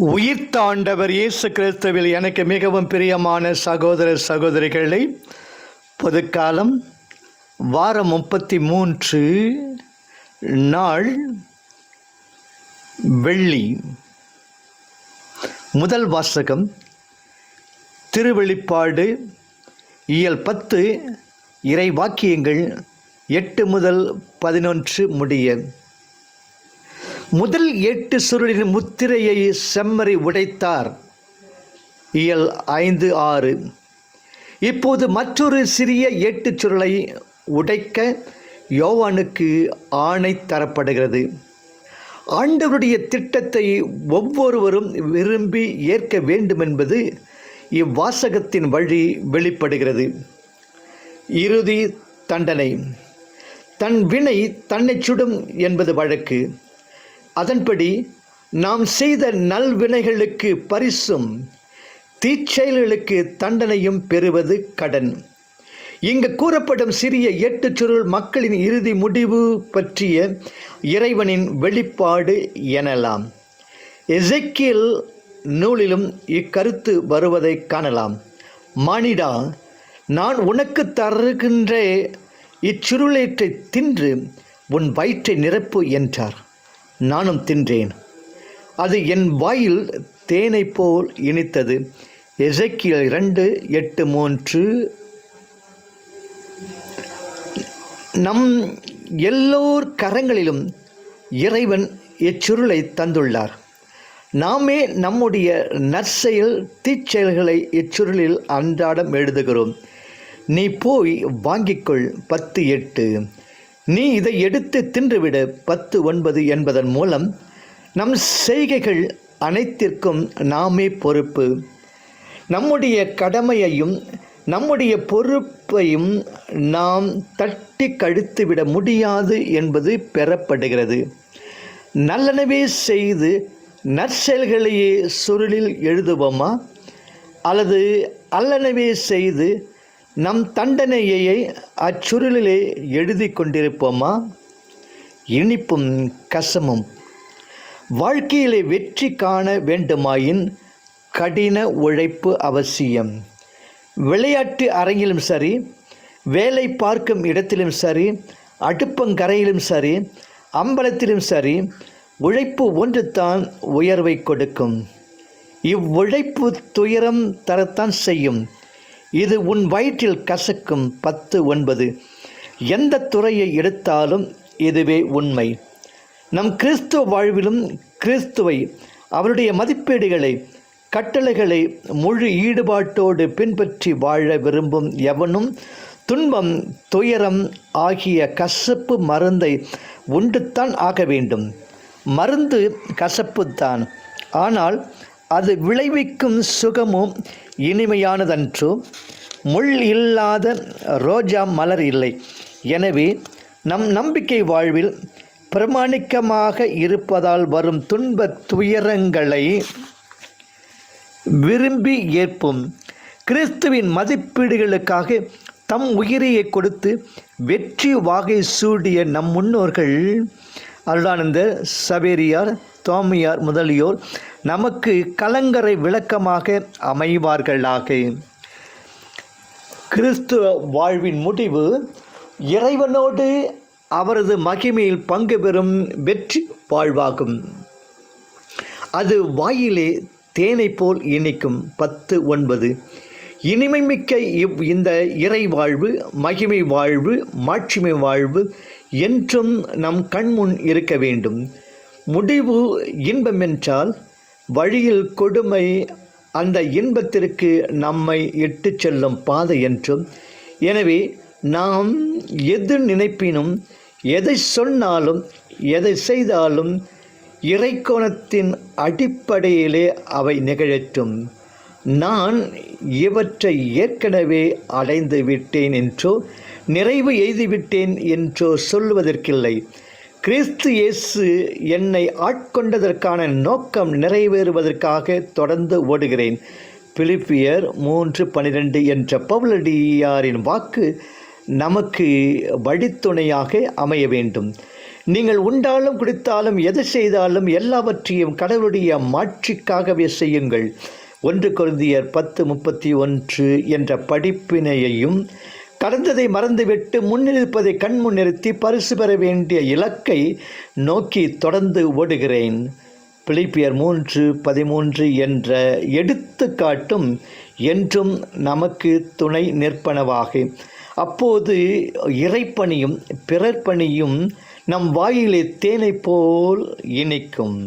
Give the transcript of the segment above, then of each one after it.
உயிர்த்தாண்டவர் இயேசு கிறிஸ்துவில் எனக்கு மிகவும் பிரியமான சகோதர சகோதரிகளை பொதுக்காலம் வாரம் முப்பத்தி மூன்று நாள் வெள்ளி. முதல் வாசகம் திருவெளிப்பாடு இயல் பத்து இறை வாக்கியங்கள் எட்டு முதல் பதினொன்று முடிய. முதல் எட்டு சுருளின் முத்திரையை செம்மறி உடைத்தார். இயல் ஐந்து ஆறு. இப்போது மற்றொரு சிறிய எட்டு சுருளை உடைக்க யோவானுக்கு ஆணை தரப்படுகிறது. ஆண்டவருடைய திட்டத்தை ஒவ்வொருவரும் விரும்பி ஏற்க வேண்டுமென்பது இவ்வாசகத்தின் வழி வெளிப்படுகிறது. இறுதி தண்டனை. தன் வினை தன்னை சுடும் என்பது வழக்கு. அதன்படி நாம் செய்த நல்வினைகளுக்கு பரிசும் தீச்செயல்களுக்கு தண்டனையும் பெறுவது கடன். இங்கு கூறப்படும் சிறிய எட்டு சுருள் மக்களின் இறுதி முடிவு பற்றிய இறைவனின் வெளிப்பாடு எனலாம். எசெக்கியல் நூலிலும் இக்கருத்து வருவதை காணலாம். மானிடா நான் உனக்கு தருகின்ற இச்சுருளேற்றை தின்று உன் வயிற்றை நிரப்பு என்றார். நானும் தின்றேன். அது என் வாயில் தேனை போல் இனித்தது. எசக்கியல் இரண்டு எட்டு மூன்று. நம் எல்லோர் கரங்களிலும் இறைவன் இச்சுருளை தந்துள்ளார். நாமே நம்முடைய நற்செயல் தீச்செயல்களை இச்சுருளில் அன்றாடம் எழுதுகிறோம். நீ போய் வாங்கிக்கொள் பத்து எட்டு. நீ இதை எடுத்து தின்றுவிடு. பத்து ஒன்பது என்பதன் மூலம் நம் செய்கைகள் அனைத்திற்கும் நாமே பொறுப்பு. நம்முடைய கடமையையும் நம்முடைய பொறுப்பையும் நாம் தட்டி கழித்துவிட முடியாது என்பது பெறப்படுகிறது. நல்லனவே செய்து நற்செயல்களையே சுருளில் எழுதுவோமா? அல்லது அல்லனவே செய்து நம் தண்டனையை அச்சுருளிலே எழுதி கொண்டிருப்போமா? இனிப்பும் கசமும். வாழ்க்கையிலே வெற்றி காண வேண்டுமாயின் கடின உழைப்பு அவசியம். விளையாட்டு அரங்கிலும் சரி வேலை பார்க்கும் இடத்திலும் சரி அடுப்பங்கரையிலும் சரி அம்பலத்திலும் சரி உழைப்பு ஒன்றுதான் உயர்வை கொடுக்கும். இவ்வுழைப்பு துயரம் தரத்தான் செய்யும். இது உன் வயிற்றில் கசக்கும் பத்து ஒன்பது. எந்த துறையை எடுத்தாலும் இதுவே உண்மை. நம் கிறிஸ்துவ வாழ்விலும் கிறிஸ்துவை அவருடைய மதிப்பீடுகளை கட்டளைகளை முழு ஈடுபாட்டோடு பின்பற்றி வாழ விரும்பும் எவனும் துன்பம் துயரம் ஆகிய கசப்பு மருந்தை உண்டுத்தான் ஆக வேண்டும். மருந்து கசப்புத்தான். ஆனால் அது விளைவிக்கும் சுகமும் இனிமையானதன்று. முள் இல்லாத ரோஜா மலர் இல்லை. எனவே நம் நம்பிக்கை வாழ்வில் பிரமாணிக்கமாக இருப்பதால் வரும் துன்ப துயரங்களை விரும்பி ஏற்போம். கிறிஸ்துவின் மதிப்பீடுகளுக்காக தம் உயிரையை கொடுத்து வெற்றி வாகை சூடிய நம் முன்னோர்கள் அருளானந்த சவேரியார் தோமையார் முதலியோர் நமக்கு கலங்கரை விளக்கமாக அமைவார்களாக. கிறிஸ்துவ வாழ்வின் முடிவு இறைவனோடு அவரது மகிமையில் பங்கு பெறும் வெற்றி வாழ்வாகும். அது வாயிலே தேனை போல் இனிக்கும். பத்து ஒன்பது. இனிமை மிக்க இவ் இந்த இறை வாழ்வு மகிமை வாழ்வு மாட்சிமை வாழ்வு என்றும் நம் கண்முன் இருக்க வேண்டும். முடிவு இன்பமென்றால் வழியில் கொடுமை அந்த இன்பத்திற்கு நம்மை இட்டு செல்லும் பாதை என்றும் எனவே நாம் எது நினைப்பினும் எதை சொன்னாலும் எதை செய்தாலும் இறைக்கோணத்தின் அடிப்படையிலே அவை நிகழற்றும் நான் இவற்றை ஏற்கனவே அடைந்து விட்டேன் என்றோ நிறைவு எய்துவிட்டேன் என்றோ சொல்வதற்கில்லை கிறிஸ்து இயேசு என்னை ஆட்கொண்டதற்கான நோக்கம் நிறைவேறுவதற்காக தொடர்ந்து ஓடுகிறேன். பிலிப்பியர் மூன்று பனிரெண்டு என்ற பவுலடியாரின் வாக்கு நமக்கு வழித்துணையாக அமைய வேண்டும். நீங்கள் உண்டாலும் குடித்தாலும் எது செய்தாலும் எல்லாவற்றையும் கடவுளுடைய மாட்சிக்காகவே செய்யுங்கள். ஒன்று குருந்தியர் பத்து முப்பத்தி ஒன்று என்ற படிப்பினையையும் கடந்ததை மறந்துவிட்டு முன்னிருப்பதை கண்முன் நிறுத்தி பரிசு பெற வேண்டிய இலக்கை நோக்கி தொடர்ந்து ஓடுகிறேன். பிலிப்பியர் மூன்று பதிமூன்று என்ற எடுத்துக்காட்டும் என்றும் நமக்கு துணை நிற்பனவாக. அப்போது இறைப்பணியும் பிறர்பணியும் நம் வாயிலே தேனை போல் இணைக்கும்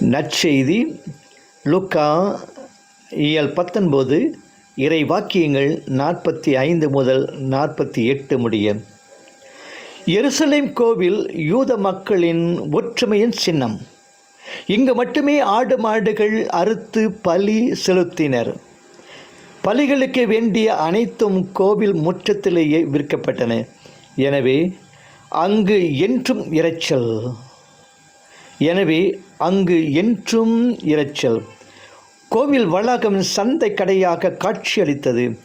நற்செய்தி லுக்கா இயல் பத்தொன்பது இறை வாக்கியங்கள் நாற்பத்தி ஐந்து முதல் நாற்பத்தி எட்டு முடிய எருசலேம் கோவில் யூத மக்களின் ஒற்றுமையின் சின்னம். இங்கு மட்டுமே ஆடு மாடுகள் அறுத்து பலி செலுத்தினர். பலிகளுக்கு வேண்டிய அனைத்தும் கோவில் முற்றத்திலேயே விற்கப்பட்டன. எனவே அங்கு என்றும் இரைச்சல். எனவே அங்கு என்றும் இரைச்சல். கோவில் வளாகம் சந்தை கடையாக காட்சியளித்தது.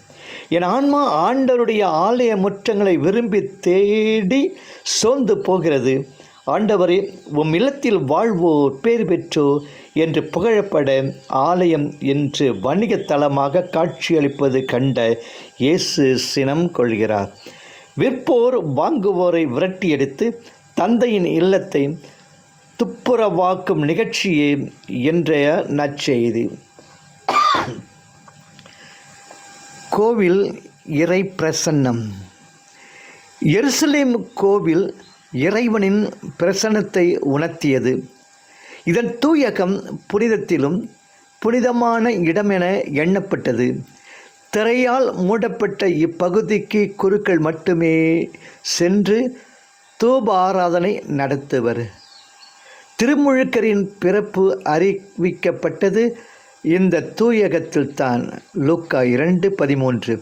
என் ஆன்மா ஆண்டவருடைய ஆலய முற்றங்களை விரும்பி தேடி சோர்ந்து போகிறது. ஆண்டவரே உம் இல்லத்தில் வாழ்வோர் பேர் பெற்றோர் என்று புகழப்பட ஆலயம் என்று வணிகத் தளமாக காட்சியளிப்பது கண்ட இயேசு சினம் கொள்கிறார். விற்போர் வாங்குவோரை விரட்டியடித்து தந்தையின் இல்லத்தை துப்புரவாக்கும் நிகழ்ச்சியே என்றைய நற்செய்தி. கோவில் இறை பிரசன்னம். எருசலேம் கோவில் இறைவனின் பிரசன்னத்தை உணர்த்தியது. இதன் தூயகம் புனிதத்திலும் புனிதமான இடமென எண்ணப்பட்டது. திரையால் மூடப்பட்ட இப்பகுதிக்கு குருக்கள் மட்டுமே சென்று தூப ஆராதனை நடத்துவர். திருமுழுக்கரின் பிறப்பு அறிவிக்கப்பட்டது. இந்த தூயகத்தில் தான் லூக்கா இரண்டு பதிமூன்று.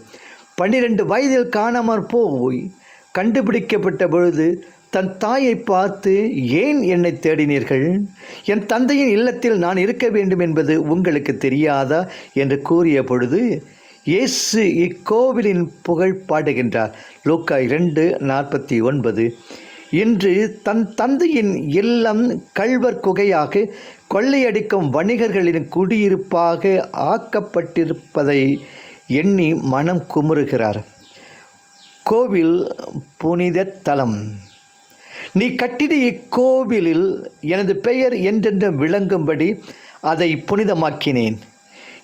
பன்னிரண்டு வயதில் காணாமற் போய் கண்டுபிடிக்கப்பட்ட பொழுது தன் தாயை பார்த்து ஏன் என்னை தேடினீர்கள்? என் தந்தையின் இல்லத்தில் நான் இருக்க வேண்டும் என்பது உங்களுக்கு தெரியாதா? என்று கூறிய பொழுது இயேசு இக்கோவிலின் புகழ் பாடுகின்றார். லூக்கா இரண்டு நாற்பத்தி ஒன்பது. இன்று தன் தந்தையின் இல்லம் கள்வர் குகையாக கொள்ளையடிக்கும் வணிகர்களின் குடியிருப்பாக ஆக்கப்பட்டிருப்பதை எண்ணி மனம் குமுறுகிறார். கோவில் புனித தலம். நீ கட்டிட இக்கோவிலில் எனது பெயர் என்றென்றும் விளங்கும்படி அதை புனிதமாக்கினேன்.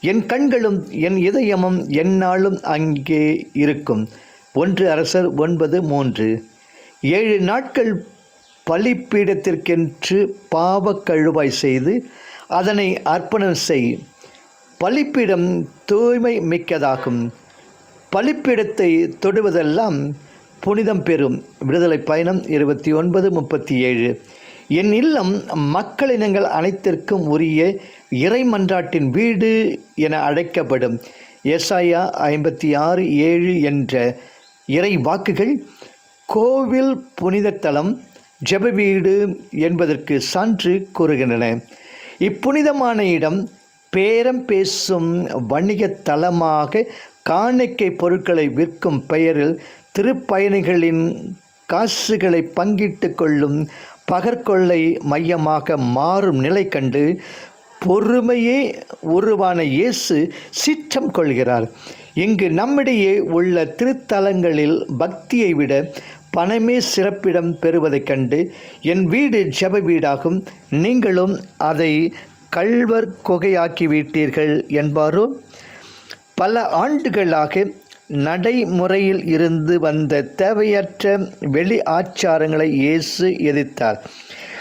என் கண்களும் என் இதயமும் என்னாலும் அங்கே இருக்கும். ஒன்று அரசர் ஒன்பது மூன்று. ஏழு நாட்கள் பலிப்பீடத்திற்கென்று பாவக்கழுவாய் செய்து அதனை அர்ப்பணம் செய். பலிப்பீடம் தூய்மை மிக்கதாகும். பலிப்பீடத்தை தொடுவதெல்லாம் புனிதம் பெறும். விடுதலை பயணம் இருபத்தி ஒன்பது முப்பத்தி ஏழு என் இல்லம் மக்களினங்கள் அனைத்திற்கும் உரிய இறைமன்றாட்டின் வீடு என அழைக்கப்படும். எஸ்ஐயா ஐம்பத்தி ஆறு ஏழு என்ற இறை வாக்குகள் கோவில் புனித தலம் ஜெப வீடு என்பதற்கு சான்று கூறுகின்றன. இப்புனிதமான இடம் பேரம் பேசும் வணிக தலமாக காணிக்கை பொருட்களை விற்கும் பெயரில் திருப்பயணிகளின் காசுகளை பங்கிட்டு கொள்ளும் பகற்கொள்ளை மையமாக மாறும் நிலை கண்டு பொறுமையே உருவான இயேசு சீற்றம் கொள்கிறார். இங்கு நம்மிடையே உள்ள திருத்தலங்களில் பக்தியை விட பணமே சிறப்பிடம் பெறுவதைக் கண்டு என் வீடு ஜெப வீடாகும் நீங்களும் அதை கள்வர் குகையாக்கி விட்டீர்கள் என்பாரோ? பல ஆண்டுகளாக நடைமுறையில் இருந்து வந்த தேவையற்ற வெளி ஆச்சாரங்களை இயேசு எதிர்த்தார்.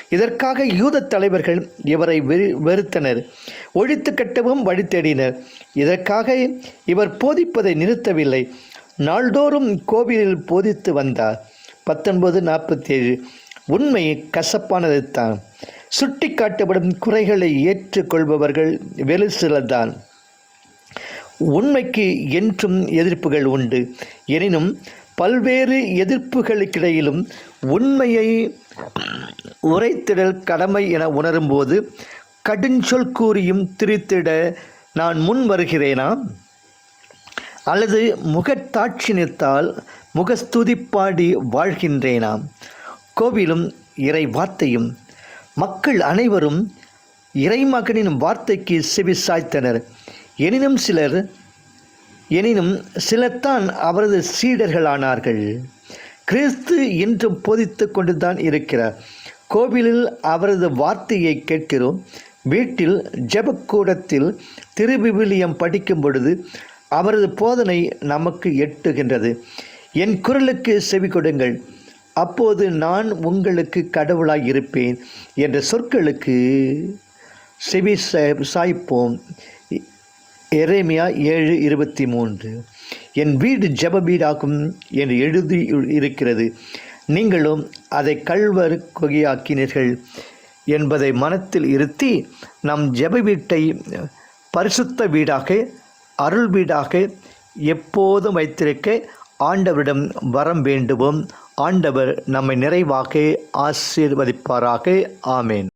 இதற்காக யூத தலைவர்கள் இவரை வெறு வெறுத்தனர். ஒழித்து கட்டவும் வழி தேடினர். இதற்காக இவர் போதிப்பதை நிறுத்தவில்லை. நாள்தோறும் கோவிலில் போதித்து வந்தார். பத்தொன்பது நாற்பத்தேழு. உண்மை கசப்பானது தான் சுட்டி காட்டப்படும் குறைகளை ஏற்றுக்கொள்பவர்கள் வெறு சிலர்தான். உண்மைக்கு என்றும் எதிர்ப்புகள் உண்டு. எனினும் பல்வேறு எதிர்ப்புகளுக்கிடையிலும் உண்மையை உரைத்திடல் கடமை என உணரும்போது கடுஞ்சொல் கூறியும் திரித்திட நான் முன் வருகிறேனா? அல்லது முகத்தாட்சியத்தால் முகஸ்துதி பாடி வாழ்கின்றேனாம். கோவிலும் இறை வார்த்தையும் மக்கள் அனைவரும் இறைமகனின் வார்த்தைக்கு செவி சாய்த்தனர் எனினும் சிலர் எனினும் சிலர்தான் அவரது சீடர்களானார்கள். கிறிஸ்து இன்றும் போதித்து கொண்டுதான் இருக்கிறார். கோவிலில் அவரது வார்த்தையை கேட்கிறோம். வீட்டில் ஜபக்கூடத்தில் திருவிவிலியம் படிக்கும் பொழுது அவரது போதனை நமக்கு எட்டுகின்றது. என் குரலுக்கு செவி கொடுங்கள். அப்போது நான் உங்களுக்கு கடவுளாய் இருப்பேன் என்ற சொற்களுக்கு செவி சா- சாய்ப்போம். எரேமியா ஏழு இருபத்தி மூன்று என் வீடு ஜெப வீடாகும் என்று எழுதி இருக்கிறது. நீங்களும் அதை கல்வர் கொகையாக்கினீர்கள் என்பதை மனத்தில் இருத்தி நம் ஜெப வீட்டை பரிசுத்த வீடாக அருள் வீடாக எப்போதும் வைத்திருக்க ஆண்டவரிடம் வரம் வேண்டுவோம். ஆண்டவர் நம்மை நிறைவாக ஆசீர்வதிப்பாராக. ஆமேன்.